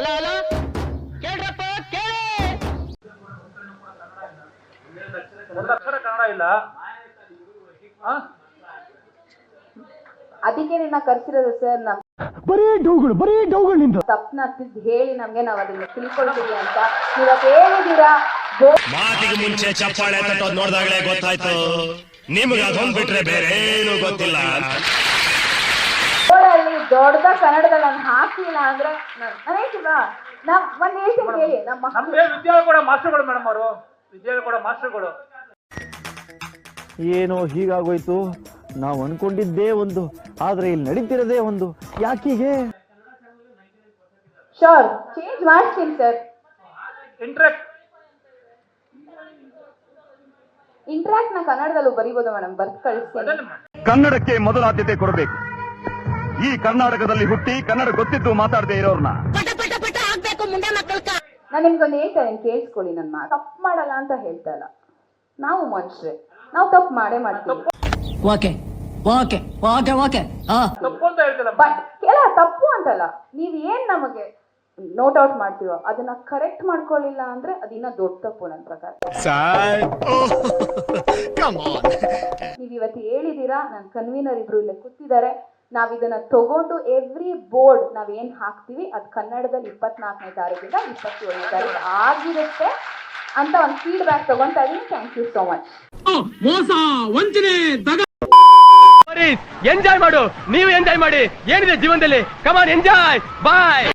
ಅಲ್ಲ ಹಲೋ ಕೇಳ್ರಪ್ಪ ಕೇಳಿ. ಒಂದು ಅಕ್ಷರ ಕನ್ನಡ ಇಲ್ಲ. ಆ? ಅದಕ್ಕೆ ನಿನ್ನ ಕರ್ಸಿರೋದು ಸರ್ ನಮ್ ಬರೀ ಡೌಗಳು ಬರೀ ಡೌಗಳು ನಿಂದು. ತಪ್ಪನ ಹೇಳಿ ನಮ್ಗೆ ನಾವ್ ಅದನ್ನ ತಿಳ್ಕೊಳ್ತೀವಿ ಅಂತ. ನೀವತ್ ಹೇಳಿದೀರಾ ಗೋ- ಮಾತಿಗೆ ಮುಂಚೆ ಚಪ್ಪಾಳೆ ತಟ್ಟೋದ್ ನೋಡಿದಾಗಲೇ ಗೊತ್ತಾಯ್ತು. ನಿಮ್ಗೆ ಅದೊಂದ್ ಬಿಟ್ರೆ ಬೇರೆ ಏನು ಗೊತ್ತಿಲ್ಲ ಬೋರ್ಡಲ್ಲಿ ದೊಡ್ಡದ ಕನ್ನಡದಲ್ಲಿ ನಾನು ಹಾಕ್ಲಿಲ್ಲ ಅಂದ್ರೆ ನನಗಿಲ್ವಾ ನಾವ್ ಒಂದ್ ಹೇಳ್ತೀನಿ ಹೇಳಿ ನಮ್ಮ ನಮ್ಗೆ ವಿದ್ಯಾಲಯ ಕೂಡ ಮಾಸ್ಟರ್ಗಳು ಮೇಡಮ್ ಅವರು. ವಿದ್ಯಾಲಯ ಕೂಡ ಮಾಸ್ಟರ್ಗಳು. ಏನೋ ಹೀಗಾಗೋಯ್ತು. ನಾವು ಅನ್ಕೊಂಡಿದ್ದೇ ಒಂದು ಆದ್ರೆ ಇಲ್ಲಿ ನಡೀತಿರೋದೇ ಒಂದು. ಯಾಕೀಗೆ? ಶೋರ್ ಚೇಂಜ್ ಮಾಡ್ತೀನಿ ಸರ್ ಇಂಟ್ರೆಕ್ಟ್ ಇಂಟ್ರಾಕ್ಟ್ನ ಕನ್ನಡದಲ್ಲೂ ಬರಿಬೋದು ಮೇಡಮ್ ಬರ್ತ್ ಕಳಿಸ್ತೀನಿ ಕನ್ನಡಕ್ಕೆ ಮೊದಲ ಆದ್ಯತೆ ಕೊಡಬೇಕು. ಈ ಕರ್ನಾಟಕದಲ್ಲಿ ಹುಟ್ಟಿ ಕನ್ನಡ ಗೊತ್ತಿದ್ದು ಮಾತಾಡದೆ ಇರೋರ್ನ. ನಾನು ನಿಮ್ಗೊಂದು ಹೇಳ್ತಾ ಇದ್ದೀನಿ ಕೇಳಿಸ್ಕೊಳ್ಳಿ ನನ್ನ ಮಾತು. ತಪ್ಪು ಮಾಡಲ್ಲ ಅಂತ ಹೇಳ್ತಾ ಇಲ್ಲ. ನಾವು ಮನುಷ್ಯರೇ. ನಾವು ತಪ್ಪು ಮಾಡೇ ಮಾಡ್ತೀವಿ. ಓಕೆ ಓಕೆ ಓಕೆ ಓಕೆ ಹಾ ತಪ್ಪು ಅಂತ ಹೇಳ್ತಿಲ್ಲ. ಬಟ್ ಕೆಲ ತಪ್ಪು ಅಂತಲ್ಲ. ನೀವ್ ಏನ್ ನಮಗೆ ನೋಟ್ ಔಟ್ ಮಾಡ್ತೀವೋ ಅದನ್ನ ಕರೆಕ್ಟ್ ಮಾಡ್ಕೊಳ್ಳಿಲ್ಲ ಅಂದ್ರೆ ಅದಿನ್ನ ದೊಡ್ಡ ತಪ್ಪು ನನ್ನ ಪ್ರಕಾರ. ನೀವ್ ಇವತ್ತು ಹೇಳಿದೀರಾ ನನ್ನ ಕನ್ವೀನರ್ ಇಬ್ರು ಇಲ್ಲೇ ಕೂತಿದ್ದಾರೆ. ನಾವ್ ಇದನ್ನ ತಗೊಂಡು ಎವ್ರಿ ಬೋರ್ಡ್ ನಾವ್ ಏನ್ ಹಾಕ್ತಿವಿ ಅದ್ ಕನ್ನಡದಲ್ಲಿ ಇಪ್ಪತ್ನಾಲ್ಕನೇ ತಾರೀಕಿಂದ ಇಪ್ಪತ್ತೇಳನೇ ತಾರೀಕು ಆಗಿರುತ್ತೆ ಅಂತ ಒಂದು ಫೀಡ್ಬ್ಯಾಕ್ ತಗೊಂತಾ ಇದೀನಿ. Thank you so much enjoy ಮಾಡು. ನೀವು ಎಂಜಾಯ್ ಮಾಡಿ. ಏನಿದೆ ಜೀವನದಲ್ಲಿ? ಕಮಾನ್ ಎಂಜಾಯ್ ಬಾಯ್